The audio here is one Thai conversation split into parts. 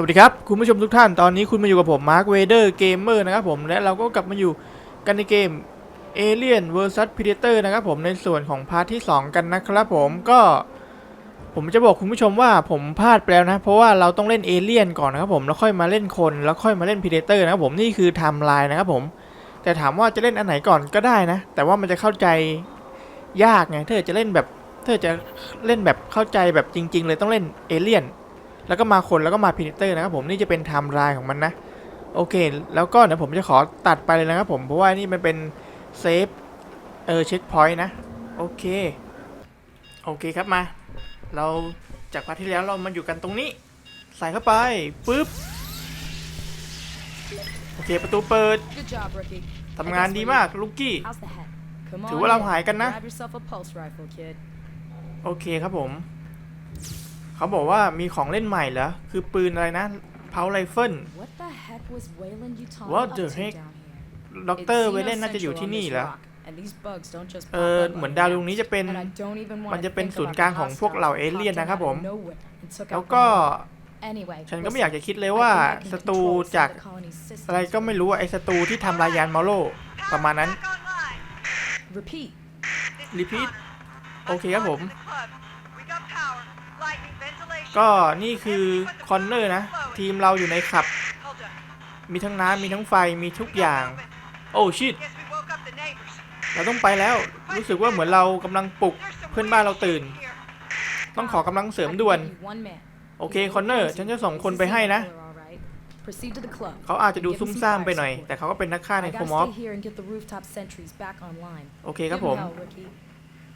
สวัสดีครับ คุณผู้ชมทุกท่านตอนนี้คุณมาอยู่กับผมมาร์คเวเดอร์เกมเมอร์นะครับผมและเราก็กลับมาอยู่กันในเกม Alien vs Predator นะครับผมในส่วนของพาร์ทที่ 2 กันนะครับผมก็ผมจะบอกคุณผู้ชมว่าผมพลาดไปแล้วนะ เพราะว่าเราต้องเล่นเอเลี่ยนก่อนนะครับผมแล้วค่อยมาเล่นคนแล้วค่อยมาเล่น Predator นะครับผมนี่คือไทม์ไลน์นะครับผมแต่ถามว่าจะเล่นอันไหนก่อนก็ได้นะ แต่ว่ามันจะเข้าใจยากไงถ้าเกิดจะเล่นแบบถ้าเกิดจะเล่นแบบเข้าใจแบบจริง ๆ เลยต้องเล่นเอเลี่ยน แล้วก็มาคนแล้วก็มาพินิเตอร์นะครับผมนี่จะเป็นไทม์ไลน์ของมันนะโอเค แล้วก็เดี๋ยวผมจะขอตัดไปเลยนะครับผมเพราะว่านี่มันเป็นเซฟเออเช็คพอยต์นะโอเคโอเคครับมา เราจากพาร์ทที่แล้วเรามาอยู่กันตรงนี้ ใส่เข้าไปปุ๊บโอเคประตูเปิด Good job, rookie. ทำงานดีมากลูกกี้ How's the head? Come ถื on อว่าเรา in. หายกันนะ Grab yourself a pulse rifle, kid. โอเคครับผม เขาบอกว่ามีของเล่นใหม่เหรอ คือปืนอะไรนะเพาไรเฟิล What the heck was Wayland Utah What up the to heck? down here? ด็อกเตอร์ It's เวเลนน่าจะอยู่ Xeno ที่นี่ Central เหรอ on this rock, and these bugs don't just เอ pop อ up เหมือนดาวดวงนี้จะเป็น And I don't even wanna มันจะเป็น think ศูนย์ about กลาง the ของพวกเหล่า hostiles เอเลี่ยน popped นะครับ out ผ of ม nowhere and took แล้ว out ก็ the- Anyway, ฉันก็ไม่ listen. อยากจะคิดเลย I ว่า think I can ศัตรู control some จาก of the colony's systems อะไรก็ไม่รู้อะไอศัตรูที่ทำลายยานมาโลประมาณนั้น Repeat. Repeat โอเคครับผม ก็ก็นี่คือคอนเนอร์นะ ทีมเราอยู่ในขับ มีทั้งน้ำมีทั้งไฟมีทุกอย่าง โอ้ชิตเราต้องไปแล้วรู้สึกว่าเหมือนเรากำลังปลุกเพื่อนบ้านเราตื่น ต้องขอกำลังเสริม I can ด่วน give you one man. โอเคคอนเนอร์ฉันจะส่งคนไปให้นะ Proceed to the club. เขาอาจจะดูซุ่มซ่ามไปหน่อย แต่เขาก็เป็นนักฆ่าใน I โค gotta มอฟ stay here and get the rooftop sentries back online. โอเคครับ Give ผ him ม hell, rookie.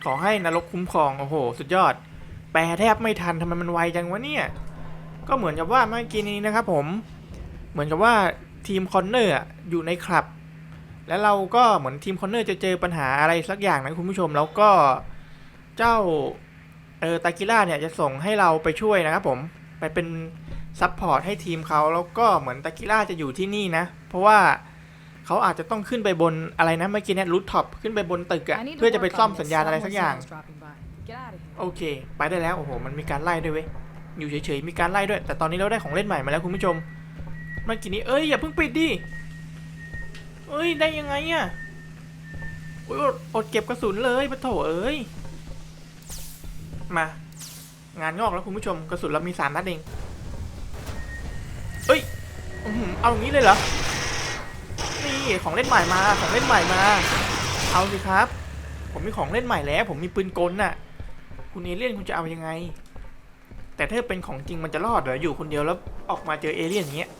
ขอให้นรกคุ้มครอง โอ้โห สุดยอด แปลแทบไม่ทันทำไมมันไวจังวะเนี่ย ก็เหมือนกับว่าเมื่อกี้นี้นะครับผม เหมือนกับว่าทีมคอนเนอร์อะอยู่ในคลับ แล้วเราก็เหมือนทีมคอนเนอร์จะเจอปัญหาอะไรสักอย่างนะคุณผู้ชม แล้วก็เจ้าเออตากิล่าเนี่ยจะส่งให้เราไปช่วยนะครับผม ไปเป็นซัพพอร์ตให้ทีมเขาแล้วก็เหมือนตากิล่าจะอยู่ที่นี่นะ เพราะว่าเขาอาจจะต้องขึ้นไปบนอะไรนะเมื่อกี้เนี่ยรูทท็อปขึ้นไปบนตึกอะ I need to เพื่อจะไป work ซ่อม on สัญ this. ญาณอะไรสักอย่าง โอเค ไปได้แล้วโอ้โหมันมีการไล่ด้วยเว้ยอยู่เฉยๆมีการไล่ด้วย แต่ตอนนี้เราได้ของเล่นใหม่มาแล้วคุณผู้ชมเมื่อกี้นี้เอ้ยอย่าเพิ่งปิดดิเอ้ยได้ยังไงอะโอ้ยอดอดเก็บกระสุนเลยปะโถเอ้ยมางานงอกแล้วคุณผู้ชมกระสุนเรามีสามนัดเองเอ้ยเอาอย่างนี้เลยเหรอนี่ของเล่นใหม่มาของเล่นใหม่มา เอาสิครับ ผมมีของเล่นใหม่แล้ว ผมมีปืนกลน่ะ คุณเอเลี่ยนคุณจะเอายังไง แต่ถ้าเป็นของจริงมันจะรอดเหรออยู่คนเดียวแล้วออกมาเจอเอเลี่ยนอย่างเงี้ย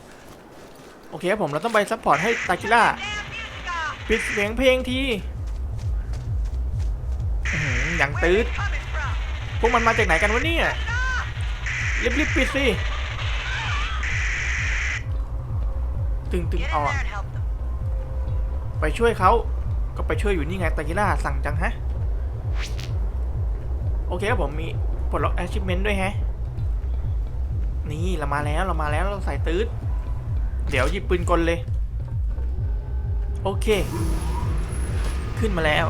โอเคครับผมเราต้องไปซัพพอร์ตให้ตาคิล่าปิดเสียงเพลงทีอย่างตืดพวกมันมาจากไหนกันวะเนี่ยรีบๆปิดสิตึงตึงอาอะไปช่วยเขาก็ไปช่วยอยู่นี่ไงตาคิล่าสั่งจังฮะ โอเคครับผมมีปลดล็อก achievement ด้วยแฮะ นี่เรามาแล้วเรามาแล้วเราใส่ตืดเดี๋ยวหยิบปืนกลเลย โอเค ขึ้นมาแล้ว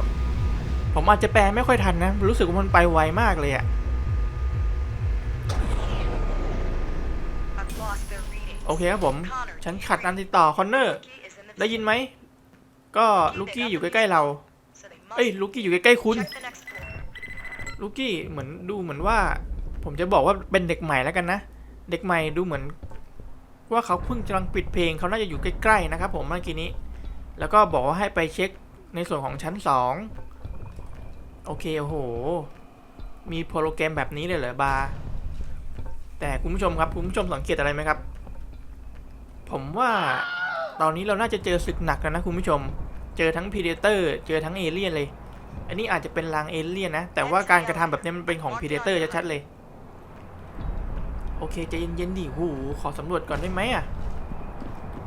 ผมอาจจะแปลไม่ค่อยทันนะ รู้สึกว่ามันไปไวมากเลยอะโอเคครับผม ฉันขัดอันติดต่อคอนเนอร์ ได้ยินไหม ก็ลูกี้อยู่ใกล้ๆเรา เอ้ย ลูกี้อยู่ใกล้ๆคุณ ลูกี้เหมือนดูเหมือนว่า ผมจะบอกว่าเป็นเด็กใหม่แล้วกันนะ เด็กใหม่ดูเหมือน ว่าเขาเพิ่งกำลังปิดเพลงเขาน่าจะอยู่ใกล้ๆนะครับ ผมเมื่อกี้นี้ แล้วก็บอกว่าให้ไปเช็คในส่วนของชั้นสองโอเคโอ้โห มีโปรแกรมแบบนี้เลยเหรอบาร์แต่คุณผู้ชมครับคุณผู้ชมสังเกตอะไรไหมครับ ผมว่าตอนนี้เราน่าจะเจอศึกหนักแล้วนะคุณผู้ชม เจอทั้งพีเดเตอร์ เจอทั้งเอเลี่ยนเลย อันนี้อาจจะเป็นลางเอเลี่ยนนะ แต่ว่าการกระทำแบบนี้มันเป็นของพีเดเตอร์ชัดๆเลย โอเคใจเย็นๆดิหูขอสำรวจก่อนได้ไหมอะ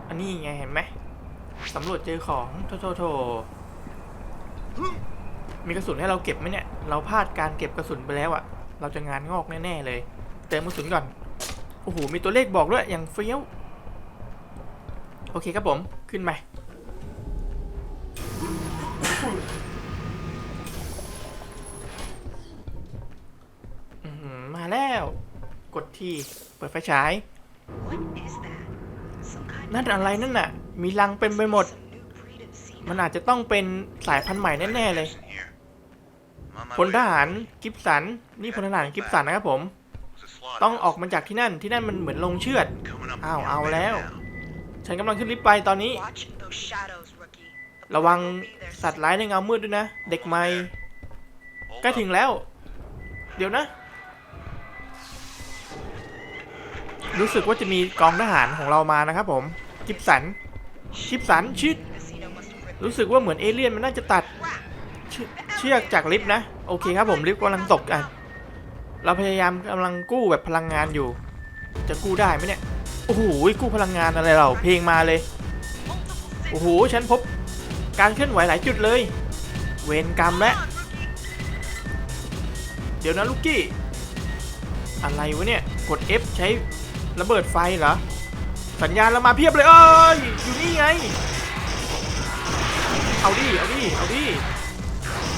อันนี้ไงเห็นไหมสำรวจเจอของโถโถโถมีกระสุนให้เราเก็บไหมเนี่ย เราพลาดการเก็บกระสุนไปแล้วอะ เราจะงานงอกแน่ๆเลย เติมกระสุนก่อน โอ้โห มีตัวเลขบอกด้วย อย่างเฟี้ยว โอเคครับผม ขึ้นไป ที่เปิดไฟฉาย นั่นอะไรนั่นน่ะ มีรังเป็นไปหมด มันอาจจะต้องเป็นสายพันธุ์ใหม่แน่ๆเลยพลทหารกิฟสัน นี่พลทหารกิฟสันนะครับผม ต้องออกมาจากที่นั่น ที่นั่นมันเหมือนลงเชือด อ้าว เอาแล้ว ฉันกำลังขึ้นลิฟต์ไปตอนนี้ ระวังสัตว์ร้ายในเงามืดด้วยนะ เด็กใหม่ ใกล้ถึงแล้ว เดี๋ยวนะ รู้สึกว่าจะมีกองทหารของเรามานะครับผมกิฟสันกิฟสันชิดรู้สึกว่าเหมือนเอเลี่ยนมันน่าจะตัดเชือกจากลิฟต์นะ โอเคครับผมลิฟต์กำลังตกอะเราพยายามกำลังกู้แบบพลังงานอยู่ จะกู้ได้ไหมเนี่ย โอ้โหกู้พลังงานอะไรเรา เพลงมาเลย โอ้โหฉันพบการเคลื่อนไหวหลายจุดเลย เวรกรรมและ เดี๋ยวนะลูกกี้ อะไรวะเนี่ย กด F ใช้ ระเบิดไฟเหรอ สัญญาณเรามาเพียบเลยเอ้ย อยู่นี่ไง เอาดิ เอาดิ เอาดิ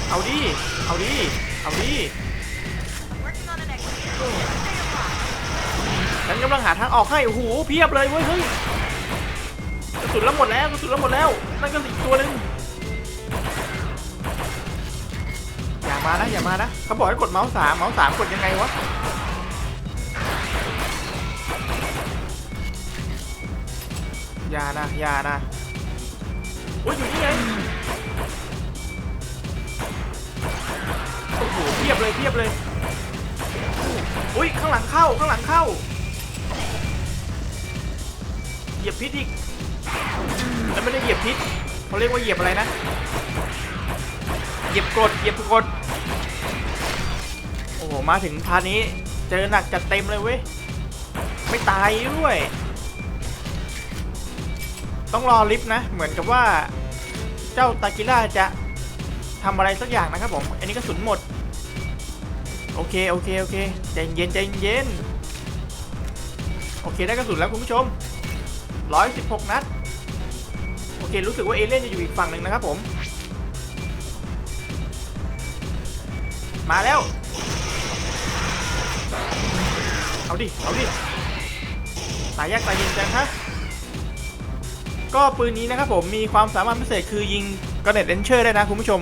เอาดิ เอาดิ เอาดิ ฉันกำลังหาทางออกให้ โอ้โห เพียบเลยเว้ยเฮ้ยกระสุนแล้วหมดแล้วกระสุนแล้วหมดแล้ว นั่นก็อีกตัวหนึ่งอย่ามานะ อย่ามานะ เขาบอกให้กดเมาส์สามเมาส์สามกดยังไงวะ อย่านะอย่านะโอ้ยอยู่นี่ไงโอ้โหเพียบเลยเพียบเลยอุ้ยข้างหลังเข้าข้างหลังเข้าเหยียบพิษอีกแล้วไม่ได้เหยียบพิษเขาเรียกว่าเหยียบอะไรนะเหยียบกดเหยียบกดโอ้โหมาถึงพานี้เจอหนักจัดเต็มเลยเว้ยไม่ตายด้วย ต้องรอลิฟต์นะ เหมือนกับว่าเจ้าตากิล่าจะทำอะไรสักอย่างนะครับผม อันนี้ก็สุนหมด โอเค โอเค โอเค ใจเย็นใจเย็น โอเค ได้กระสุนแล้วคุณผู้ชม 116 นัด โอเค รู้สึกว่าเอเลี่ยนจะอยู่อีกฝั่งหนึ่งนะครับผม มาแล้ว เอาดิ เอาดิ ตายยากตายเย็นจังฮะ ก็ปืนนี้นะครับผมมีความสามารถพิเศษคือยิงกระเน็ตเลนเชอร์ได้นะคุณผู้ชม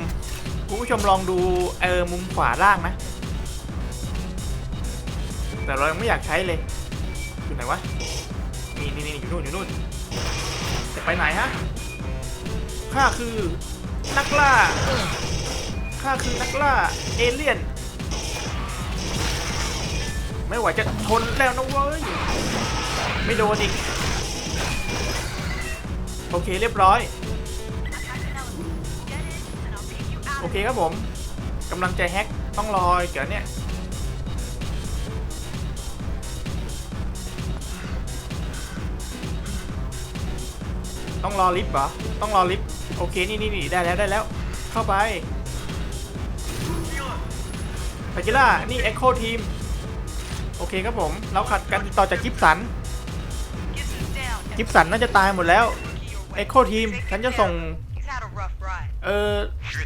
คุณผู้ชมลองดูเออมุมขวาล่างนะ แต่เรายังไม่อยากใช้เลยอยู่ไหนวะนี่นี่นี่อยู่นู่นอยู่นู่นจะไปไหนฮะข้าคือนักล่าข้าคือนักล่าเอเลี่ยน ไม่ไหวจะทนแล้วนะเว้ยไม่โดนอีก โอเคเรียบร้อย โอเคครับผมกำลังใจแฮกต้องรออีกเดี๋ยวเนี่ยต้องรอลิฟต์เหรอ ต้องรอลิฟต์โอเค นี่นี่นี่ได้แล้วได้แล้ว เข้าไปไปกิล่า นี่เอ็กโคทีม โอเคครับผม เราขัดกันต่อจากกิฟสัน กิฟสันน่าจะตายหมดแล้ว เอ็กโคทีม ฉันจะส่ง เออ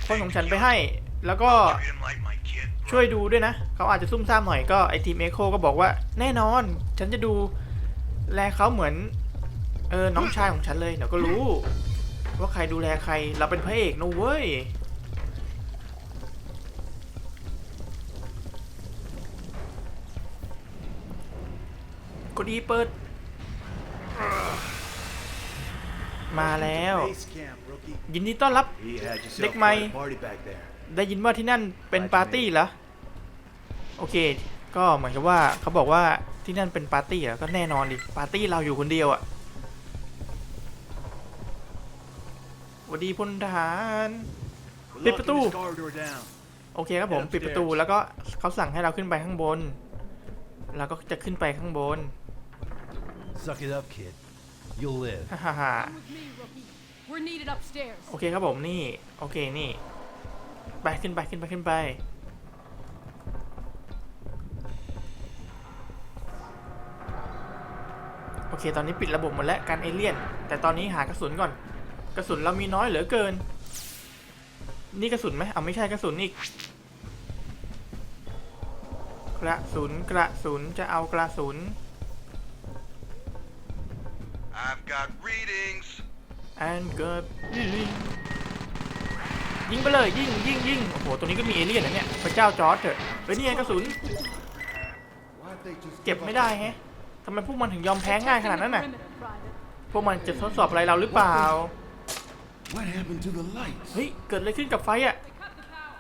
คนของฉันไปให้ แล้วก็ช่วยดูด้วยนะ เขาอาจจะซุ่มซ่ามหน่อยก็ไอทีมเอ็กโคก็บอกว่า แน่นอน ฉันจะดู แลเขาเหมือน เออน้องชายของฉันเลยเดี๋ยวก็รู้ ว่าใครดูแลใครเราเป็นพระเอกนะเว้ยกดอีเปิด มาแล้ว Base camp, rookie. ยินดีต้อนรับ He had yourself Lick quite my- a party back there. ได้ยินว่าที่นั่นเป็นปาร์ตี้เหรอ โอเค ก็เหมือนกับว่าเขาบอกว่าที่นั่นเป็นปาร์ตี้เหรอ ก็แน่นอนดิ ปาร์ตี้เราอยู่คนเดียวอะสวัสดีพลทหาร We're Lift locking the this door. corridor down. โอเคครับผมปิดประตูแล้วก็เขาสั่งให้เราขึ้นไปข้างบนเราก็จะขึ้นไปข้างบน Suck it up, kid. You'll live. ฮ่าฮ่าฮ่า Come with me, rookie. We're needed upstairs. โอเคครับผมนี่ โอเคนี่ ไปขึ้นไปขึ้นไปขึ้นไป โอเค ตอนนี้ปิดระบบหมดแล้วการเอเลี่ยน แต่ตอนนี้หากระสุนก่อน กระสุนเรามีน้อยเหลือเกิน นี่กระสุนไหมเอาไม่ใช่กระสุนอีก กระสุนกระสุนจะเอากระสุน I've got readings. and เกิดยิงไปเลยยิงยิงยิงโอ้โหตรงนี้ก็มีเอเลี่ยนนะเนี่ยพระเจ้าจอร์ดเถอะเฮ้ยนี่ไงกระสุน Why'd they just เก็บ give ไม่ up? ได้แฮะทำไมพวกมันถึงยอมแพ้ง่ายขนาดนั้นน่ะ Perimeter, Private. พวกมันจะทดสอบอะไรเราหรือเปล่า What happened to the lights? เฮ้ยเกิดอะไรขึ้นกับไฟอะ They cut the power.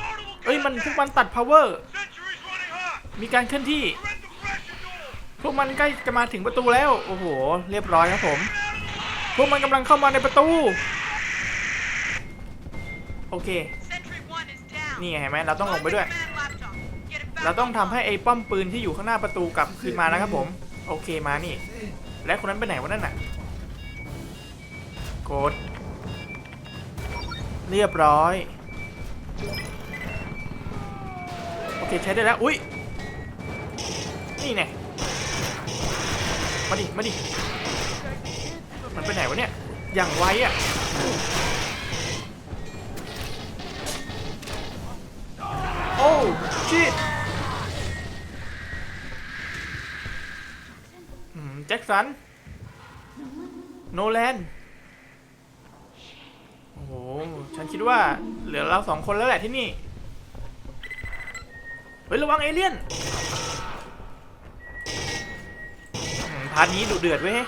Multiple เอ้ยมัน gas พวก tanks. มันตัด power Sentry's running hot. มีการเคลื่อนที่ พวกมันใกล้จะมาถึงประตูแล้ว โอ้โห เรียบร้อยครับผม พวกมันกำลังเข้ามาในประตู โอเค นี่ไงเห็นไหมเราต้องลงไปด้วย เราต้องทำให้ไอ้ป้อมปืนที่อยู่ข้างหน้าประตูกลับคืนมานะครับผม โอเคมานี่ และคนนั้นไปไหนวะนั่นน่ะกดเรียบร้อย โอเคใช้ได้แล้ว อุ้ยนี่แน่ มาดิ มาดิ มันไปไหนวะเนี่ย อย่างไวอะโอ้ชิตแจ็คสัน โนแลน โอ้โห ฉันคิดว่าเหลือเราสองคนแล้วแหละที่นี่ เฮ้ย ระวังเอเลี่ยนอืม พาร์ทนี้ดุเดือดเว้ย You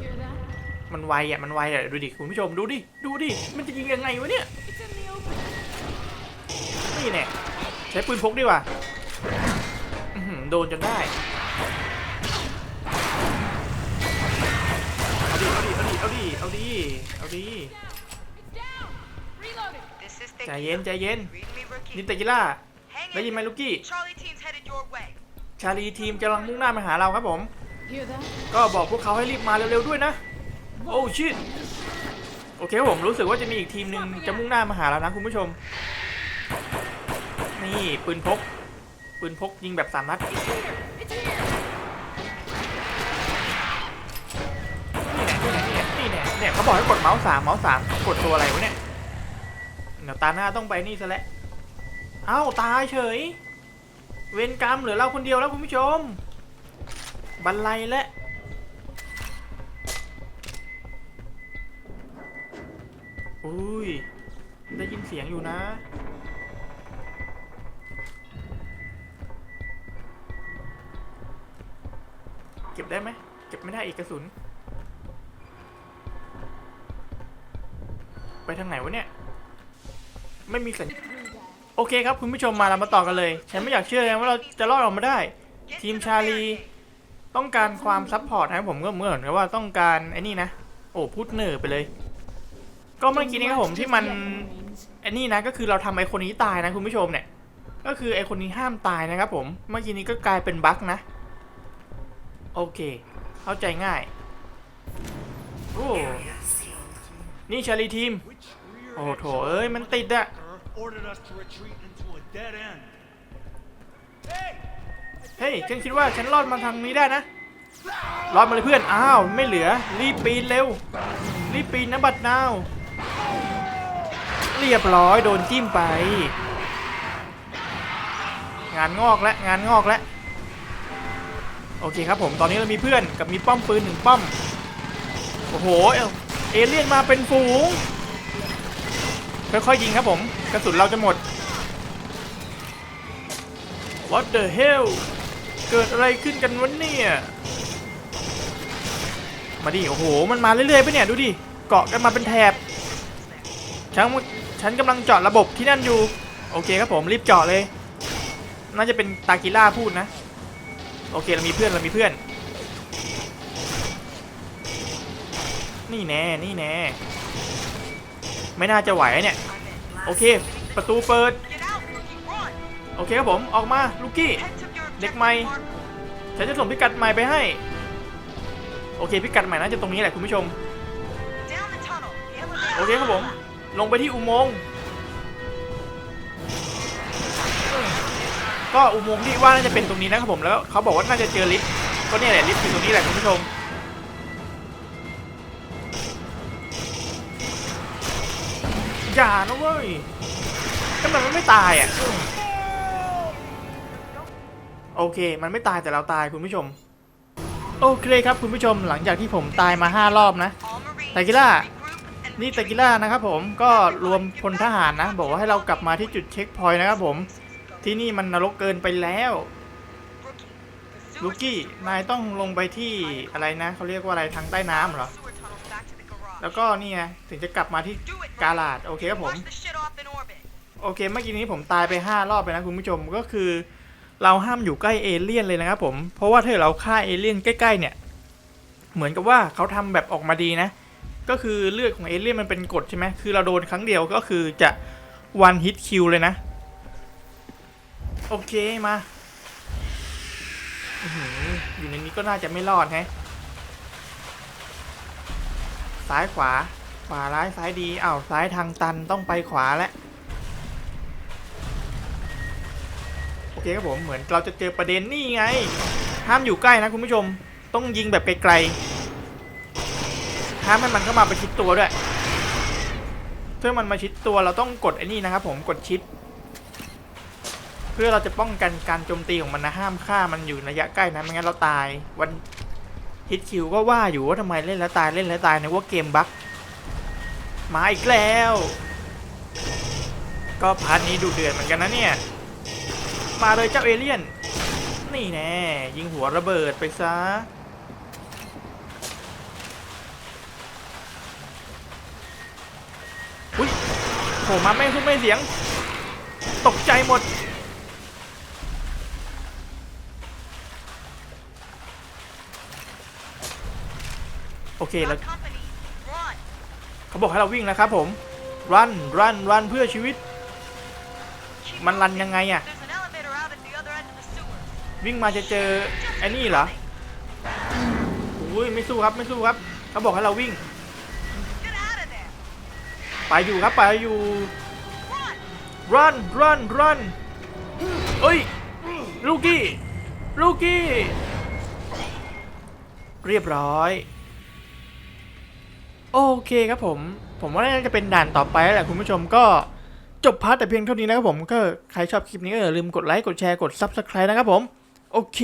hear that? มันไวอะ มันไวอะ ดูดิคุณผู้ชมดูดิ ดูดิ มันจะยิงยังไงวะเนี่ย It's in the open. นี่แน่ใช้ปืนพกดีกว่าอื้อหือโดนจนได้เอาดิ เอาดิ เอาดิเอาดิเอาดิ It's down. Reloading. This is ใจ Victor. เย็น ใจเย็น Read me, rookie. นิตากิล่า Hang ได้ยิน in ไหม there. ลูกกี้ Charlie team's headed your way. ชาลีทีมกำลังมุ่งหน้ามาหาเราครับผม Hear that? ก็บอกพวกเขาให้รีบมาเร็วๆด้วยนะ โอ้ชิตโอเคครับผมรู้สึกว่าจะมีอีกทีมหนึ่งจะมุ่งหน้ามาหาเรานะคุณผู้ชม นี่ปืนพก ปืนพกยิงแบบสามนัด It's here. It's here. นี่แน่นี่แน่นี่แน่เนี่ยเขาบอกให้กดเมาส์สามเมาส์สามกดตัวอะไรวะเนี่ยเดี๋ยวตาหน้าต้องไปนี่ซะแล้วเอ้าตายเฉย เวรกรรมเหลือเราคนเดียวแล้วคุณผู้ชม บันไลและอุ้ย ได้ยินเสียงอยู่นะ เก็บได้ไหม เก็บไม่ได้อีกกระสุน ไปทางไหนวะเนี่ย ไม่มีสัญโอเคครับ คุณผู้ชมมาเรามาต่อกันเลย ฉันไม่อยากเชื่อเลยว่าเราจะรอดออกมาได้ ทีมชาลี ต้องการความซัพพอร์ตนะครับผมก็เหมือนกับว่าต้องการไอ้นี่นะ โอ้พูดเหนือไปเลย ก็เมื่อกี้นี้ครับผมที่มันไอ้นี่นะก็คือเราทำไอคนนี้ตายนะคุณผู้ชมเนี่ย ก็คือไอคนนี้ห้ามตายนะครับผม เมื่อกี้นี้ก็กลายเป็นบั๊กนะ โอเค เข้าใจง่ายโอ้นี่ชาลีทีม โอ้โถเอ้ยมันติดอะ เฮ้ยฉันคิดว่าฉันรอดมาทางนี้ได้นะรอดมาเลยเพื่อน อ้าว ไม่เหลือ รีบปีนเร็ว รีบปีนนะบัดนาว เรียบร้อยโดนจิ้มไป งานงอกแล้วงานงอกแล้วโอเคครับผมตอนนี้เรามีเพื่อนกับมีป้อมปืนหนึ่งป้อม โอ้โห เอเลี่ยนมาเป็นฝูง ค่อยๆยิงครับผม กระสุนเราจะหมด What the hell เกิดอะไรขึ้นกันวะเนี่ย มาดิ โอ้โห มันมาเรื่อยๆไปเนี่ย ดูดิ เกาะกันมาเป็นแถบ ฉันฉันกำลังเจาะระบบที่นั่นอยู่ โอเคครับผมรีบเจาะเลย น่าจะเป็นตากิล่าพูดนะ โอเคเรามีเพื่อนเรามีเพื่อน นี่แน่ นี่แน่ ไม่น่าจะไหวเนี่ย โอเค ประตูเปิด โอเคครับผม ออกมา ลูกี้ Head to your Lick objective, my- Mark. ฉันจะส่งพิกัดใหม่ไปให้ โอเคพิกัดใหม่น่าจะตรงนี้แหละคุณผู้ชม โอเคครับผม ลงไปที่อุโมงค์ ก็อุโมงค์ที่ว่าน่าจะเป็นตรงนี้นะครับผม แล้วเขาบอกว่าน่าจะเจอลิฟต์ก็เนี่ยแหละลิฟต์อยู่ตรงนี้แหละคุณผู้ชม อย่านะเว้ยทำไมมันไม่ตายอะ โอเค มันไม่ตายแต่เราตายคุณผู้ชม โอเคครับคุณผู้ชมหลังจากที่ผมตายมา 5 รอบนะตากิล่านี่ตะ retreat. กิล่านะครับผมก็รวมพลทหารนะ บอกว่าให้เรากลับมาที่จุดเช็คพอยต์นะครับผมที่นี่มันนรกเกินไปแล้วลูกี้นายต้องลงไปที่อะไรนะเขาเรียกว่าอะไรทางใต้น้ำเหรอแล้วก็นี่ไงถึงจะกลับมาที่กาลาดโอเคครับผม โอเคเมื่อกี้นี้ผมตายไป 5 รอบไปนะคุณผู้ชมก็คือ เราห้ามอยู่ใกล้เอเลี่ยนเลยนะครับผม เพราะว่าถ้าเราฆ่าเอเลี่ยนใกล้ๆเนี่ย เหมือนกับว่าเขาทำแบบออกมาดีนะ ก็คือเลือดของเอเลี่ยนมันเป็นกฎใช่ไหมคือเราโดนครั้งเดียวก็คือจะ one hit kill เลยนะ โอเคมาอยู่ในนี้ก็น่าจะไม่รอดแฮะซ้ายขวา ขวาร้ายซ้ายดีอ้าวซ้ายทางตันต้องไปขวาแล้ว อเคครับผมเหมือนเราจะเจอประเด็นนี่ไง ห้ามอยู่ใกล้นะคุณผู้ชม ต้องยิงแบบไกลๆห้ามให้มันเข้ามาประชิดตัวด้วยเพื่อมันมาชิดตัวเราต้องกดไอ้นี่นะครับผมกดชิปเพื่อเราจะป้องกันการโจมตีของมันนะห้ามฆ่ามันอยู่ระยะใกล้นะไม่งั้นเราตายวันฮิตคิวก็ว่าอยู่ว่าทำไมเล่นแล้วตายเล่นแล้วตายนะว่าเกมบั๊กมาอีกแล้ว ก็พาร์ทนี้ดูเดือดเหมือนกันนะเนี่ย มาเลยเจ้าเอเลี่ยน นี่แน่ยิงหัวระเบิดไปซะอุ้ยโผล่มาแม่งทุกไม่เสียง ตกใจหมด โอเคแล้ว Got company. Run. เขาบอกให้เราวิ่งนะครับผม รัน รัน รันเพื่อชีวิต Keep มันรัน moving. ยังไงอะ There's วิ่งมาจะเจอไอ้นี่เหรออุ้ยไม่สู้ครับไม่สู้ครับเขาบอกให้เราวิ่ง ไปอยู่ครับไปอยู่ Run. run run run เอ้ยลูกี้ลูกี้เรียบร้อย โอเคครับผม ผมว่าน่าจะเป็นด่านต่อไปแล้วแหละคุณผู้ชมก็จบพาร์ทแต่เพียงเท่านี้นะครับผมก็ใครชอบคลิปนี้ก็อย่าลืมกดไลค์กดแชร์กด Subscribe นะครับผม โอเค